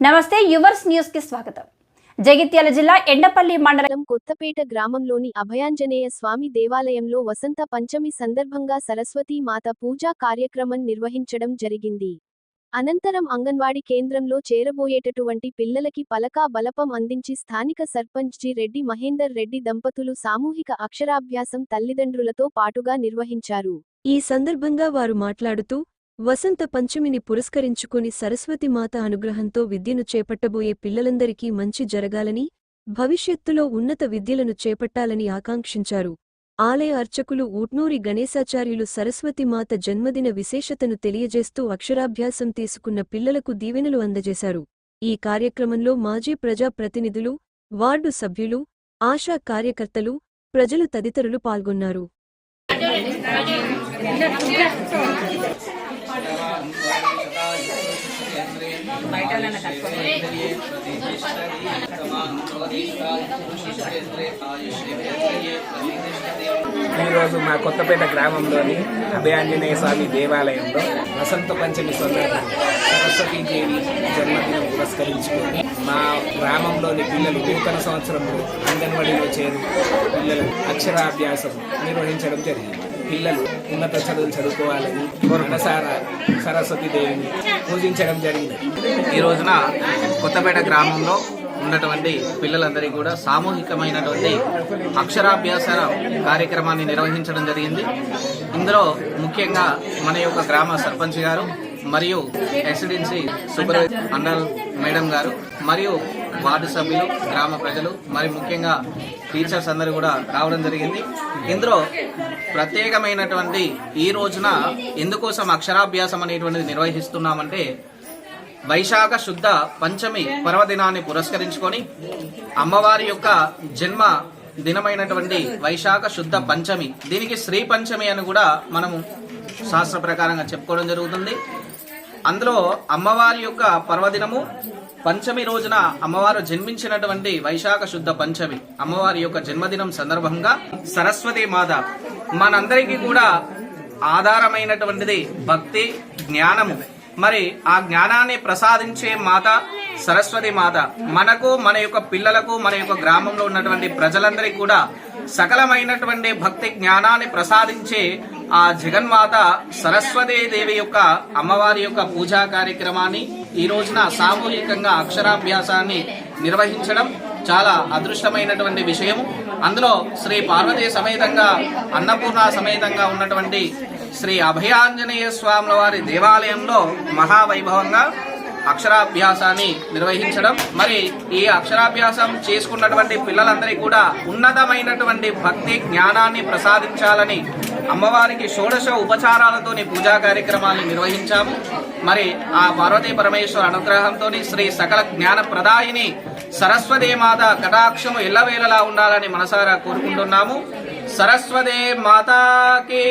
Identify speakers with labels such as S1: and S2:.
S1: నమస్తే యువర్స్ న్యూస్కి స్వాగతం. జగిత్యాల జిల్లా ఎండపల్లి మండలం
S2: కొత్తపేట గ్రామంలోని అభయాంజనేయ స్వామి దేవాలయంలో వసంత పంచమి సందర్భంగా సరస్వతీ మాత పూజా కార్యక్రమం నిర్వహించడం జరిగింది. అనంతరం అంగన్వాడీ కేంద్రంలో చేరబోయేటటువంటి పిల్లలకి పలకా బలపం అందించి స్థానిక సర్పంచ్ జి రెడ్డి మహేందర్ రెడ్డి దంపతులు సామూహిక అక్షరాభ్యాసం తల్లిదండ్రులతో పాటుగా నిర్వహించారు.
S3: ఈ సందర్భంగా వారు మాట్లాడుతూ వసంత పంచమిని పురస్కరించుకుని సరస్వతి మాత అనుగ్రహంతో విద్యను చేపట్టబోయే పిల్లలందరికీ మంచి జరగాలని భవిష్యత్తులో ఉన్నత విద్యలను చేపట్టాలని ఆకాంక్షించారు. ఆలయ అర్చకులు ఊట్నూరి గణేశాచార్యులు సరస్వతి మాత జన్మదిన విశేషతను తెలియజేస్తూ అక్షరాభ్యాసం తీసుకున్న పిల్లలకు దీవెనలు అందజేశారు. ఈ కార్యక్రమంలో మాజీ ప్రజా ప్రతినిధులు వార్డు సభ్యులు ఆశా కార్యకర్తలు ప్రజలు తదితరులు పాల్గొన్నారు.
S4: ఈరోజు మా కొత్తపేట గ్రామంలోని అభయాంజనేయ స్వామి దేవాలయంలో వసంత పంచమి సందర్భంగా సరస్వతీదేవి జన్మదినం పురస్కరించుకొని మా గ్రామంలోని పిల్లలు నూతన సంవత్సరంలో అంగన్వాడీలో చేరి పిల్లలు అక్షరాభ్యాసం నిర్వహించడం జరిగింది. పిల్లలు ఉన్నత చదువులు చదువుకోవాలని మనసారా సరస్వతీదేవిని పూజించడం జరిగింది.
S5: ఈ రోజున కొత్తపేట గ్రామంలో ఉన్నటువంటి పిల్లలందరికీ కూడా సామూహికమైనటువంటి అక్షరాభ్యాస కార్యక్రమాన్ని నిర్వహించడం జరిగింది. ఇందులో ముఖ్యంగా మన యొక్క గ్రామ సర్పంచ్ గారు మరియు ఎసిడెన్సీ సూపర్వైజర్ మండల్ మేడం గారు మరియు వార్డు సభ్యులు గ్రామ ప్రజలు మరి ముఖ్యంగా టీచర్స్ అందరూ కూడా రావడం జరిగింది. ఇందులో ప్రత్యేకమైనటువంటి ఈ రోజున ఎందుకోసం అక్షరాభ్యాసం అనేటువంటిది నిర్వహిస్తున్నామంటే వైశాఖ శుద్ధ పంచమి పర్వదినాన్ని పురస్కరించుకొని అమ్మవారి యొక్క జన్మ దినమైనటువంటి వైశాఖ శుద్ధ పంచమి. దీనికి శ్రీ పంచమి అని కూడా మనము శాస్త్ర ప్రకారంగా చెప్పుకోవడం జరుగుతుంది. అందులో అమ్మవారి యొక్క పర్వదినము పంచమి రోజున అమ్మవారు జన్మించినటువంటి వైశాఖ శుద్ధ పంచమి అమ్మవారి యొక్క జన్మదినం సందర్భంగా సరస్వతి మాత మనందరికీ కూడా ఆధారమైనటువంటిది భక్తి జ్ఞానము. మరి ఆ జ్ఞానాన్ని ప్రసాదించే మాత సరస్వతి మాత. మనకు మన యొక్క పిల్లలకు మన యొక్క గ్రామంలో ఉన్నటువంటి ప్రజలందరికీ కూడా సకలమైనటువంటి భక్తి జ్ఞానాన్ని ప్రసాదించే ఆ జగన్మాత సరస్వతీ దేవి యొక్క అమ్మవారి యొక్క పూజా కార్యక్రమాన్ని ఈ రోజున సామూహికంగా అక్షరాభ్యాసాన్ని నిర్వహించడం చాలా అదృష్టమైనటువంటి విషయం అందులో శ్రీ పార్వతీ సమేతంగా అన్నపూర్ణ సమేతంగా ఉన్నటువంటి శ్రీ అభయాంజనేయ స్వాముల వారి దేవాలయంలో మహావైభవంగా అక్షరాభ్యాసాన్ని నిర్వహించడం మరి ఈ అక్షరాభ్యాసం చేసుకున్నటువంటి పిల్లలందరికీ కూడా ఉన్నతమైనటువంటి భక్తి జ్ఞానాన్ని ప్రసాదించాలని అమ్మవారికి షోడశ ఉపచారాలతోని పూజా కార్యక్రమాన్ని నిర్వహించాము. మరి ఆ పార్వతీ పరమేశ్వర అనుగ్రహంతో శ్రీ సకల జ్ఞాన ప్రదాయిని సరస్వతి మాత కటాక్షము ఎల్లవేళలా ఉండాలని మనసారా కోరుకుంటున్నాము. సరస్వదే మాతాకి.